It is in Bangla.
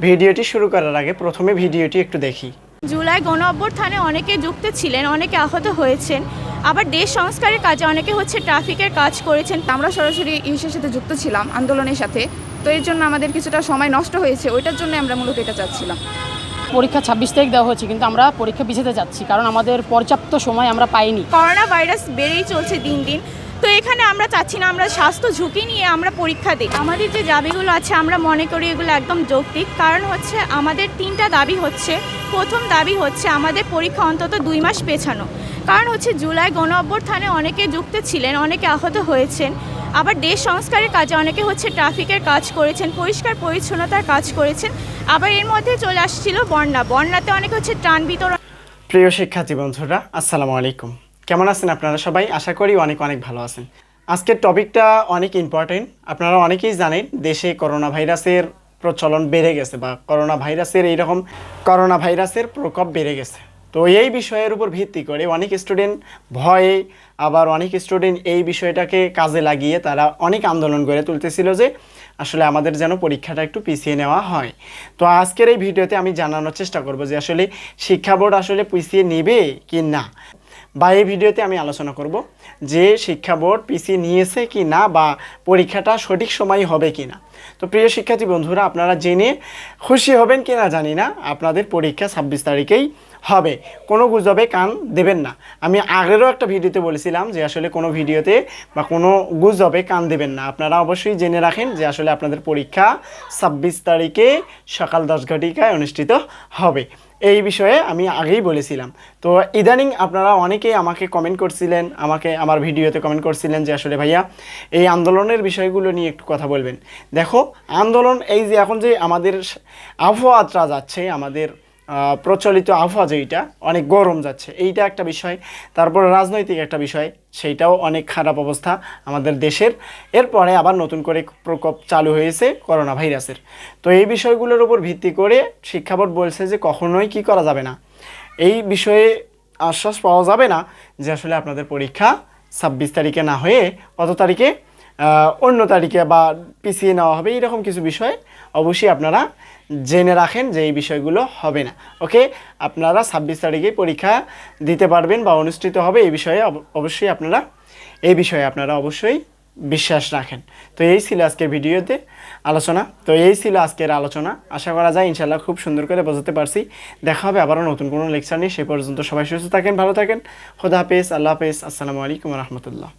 ভিডিওটি শুরু করার আগে প্রথমে ভিডিওটি একটু দেখি। জুলাই গণ অভ্যুত্থানে অনেকে যুক্ত ছিলেন অনেকে আহত হয়েছেন। আবার দেশ সংস্কারের কাজে অনেকে হচ্ছে ট্রাফিকের কাজ করেছেন। আমরা সরাসরি ইসের সাথে যুক্ত ছিলাম আন্দোলনের সাথে। তো এর জন্য আমাদের কিছুটা সময় নষ্ট হয়েছে ওইটার জন্য আমরা মূলত এটা চাচ্ছিলাম। পরীক্ষা ছাব্বিশ তারিখ দেওয়া হয়েছে কিন্তু আমরা পরীক্ষা পিছাতে যাচ্ছি কারণ আমাদের পর্যাপ্ত সময় আমরা পাইনি। করোনা ভাইরাস বেড়েই চলছে দিন দিন। তো এখানে আমরা চাচ্ছি না, আমরা স্বাস্থ্য ঝুঁকি নিয়ে আমরা পরীক্ষা দিই। আমাদের যে দাবিগুলো আছে, আমরা মনে করি এগুলো একদম যৌক্তিক। কারণ হচ্ছে আমাদের তিনটা দাবি হচ্ছে। প্রথম দাবি হচ্ছে আমাদের পরীক্ষা অন্তত দুই মাস পেছানো। কারণ হচ্ছে জুলাই গণ অনেকে যুক্ত ছিলেন, অনেকে আহত হয়েছেন। আবার দেশ সংস্কারের কাজে অনেকে হচ্ছে ট্রাফিকের কাজ করেছেন, পরিষ্কার পরিচ্ছন্নতার কাজ করেছেন। আবার এর মধ্যে চলে আসছিল বন্যা। বন্যাতে অনেকে হচ্ছে ত্রাণ বিতরণ প্রিয় শিক্ষার্থী বন্ধুরা, আসসালামু আলাইকুম। কেমন আছেন আপনারা সবাই? আশা করি অনেক অনেক ভালো আছেন। আজকের টপিকটা অনেক ইম্পর্টেন্ট আপনারা অনেকেই জানেন, দেশে করোনা ভাইরাসের প্রচলন বেড়ে গেছে বা করোনা ভাইরাসের এইরকম করোনা ভাইরাসের প্রকোপ বেড়ে গেছে। তো এই বিষয়ের উপর ভিত্তি করে অনেক স্টুডেন্ট ভয়ে, আবার অনেক স্টুডেন্ট এই বিষয়টাকে কাজে লাগিয়ে তারা অনেক আন্দোলন গড়ে তুলতেছিল যে আসলে আমাদের যেন পরীক্ষাটা একটু পিছিয়ে নেওয়া হয়। তো আজকের এই ভিডিওতে আমি জানানোর চেষ্টা করব যে আসলে শিক্ষা বোর্ড আসলে পিছিয়ে নেবে কি না। বা এই ভিডিওতে আমি আলোচনা করব যে শিক্ষা বোর্ড পিসি নিয়েছে কি না বা পরীক্ষাটা সঠিক সময় হবে কি না। তো প্রিয় শিক্ষার্থী বন্ধুরা, আপনারা জেনে খুশি হবেন কি না জানি না, আপনাদের পরীক্ষা ছাব্বিশ তারিখেই হবে। কোনো গুজবে কান দেবেন না। আমি আগেরও একটা ভিডিওতে বলেছিলাম যে আসলে কোনো ভিডিওতে বা কোনো গুজবে কান দেবেন না। আপনারা অবশ্যই জেনে রাখেন যে আসলে আপনাদের পরীক্ষা ছাব্বিশ তারিখে সকাল দশ ঘটিকায় অনুষ্ঠিত হবে। এই বিষয়ে আমি আগেই বলেছিলাম। তো ইদানিং আপনারা অনেকেই আমাকে কমেন্ট করছিলেন, আমাকে আমার ভিডিওতে কমেন্ট করছিলেন যে, আসলে ভাইয়া, এই আন্দোলনের বিষয়গুলো নিয়ে একটু কথা বলবেন। দেখো, আন্দোলন এই যে এখন যে আমাদের আবহাওয়াটা যাচ্ছে, আমাদের প্রচলিত আবহাওয়া যেইটা, অনেক গরম যাচ্ছে, এইটা একটা বিষয়। তারপর রাজনৈতিক একটা বিষয়, সেইটাও অনেক খারাপ অবস্থা আমাদের দেশের। এরপরে আবার নতুন করে প্রকোপ চালু হয়েছে করোনা ভাইরাসের তো এই বিষয়গুলোর উপর ভিত্তি করে শিক্ষা বোর্ড বলছে যে কখনোই কি করা যাবে না। এই বিষয়ে আশ্বাস পাওয়া যাবে না যে আসলে আপনাদের পরীক্ষা ছাব্বিশ তারিখে না হয়ে কত তারিখে অন্য তারিখে বা পিছিয়ে নেওয়া হবে, এরকম কিছু বিষয় অবশ্যই আপনারা জেনে রাখেন যে এই বিষয়গুলো হবে না। ওকে? আপনারা ছাব্বিশ তারিখে পরীক্ষা দিতে পারবেন বা অনুষ্ঠিত হবে, এই বিষয়ে অব- অবশ্যই আপনারা, এই বিষয়ে আপনারা অবশ্যই বিশ্বাস রাখেন। তো এই ছিল আজকের ভিডিওতে আলোচনা। তো এই ছিল আজকের আলোচনা। আশা করা যায় ইনশাল্লাহ খুব সুন্দর করে বোঝাতে পারছি। দেখা হবে আবারও নতুন কোনো লেকচার নিয়ে। সে পর্যন্ত সবাই সুস্থ থাকেন, ভালো থাকেন। খোদা হাফেজ, আল্লাহ হাফেজ। আসসালামু আলাইকুম রহমতুল্লাহ।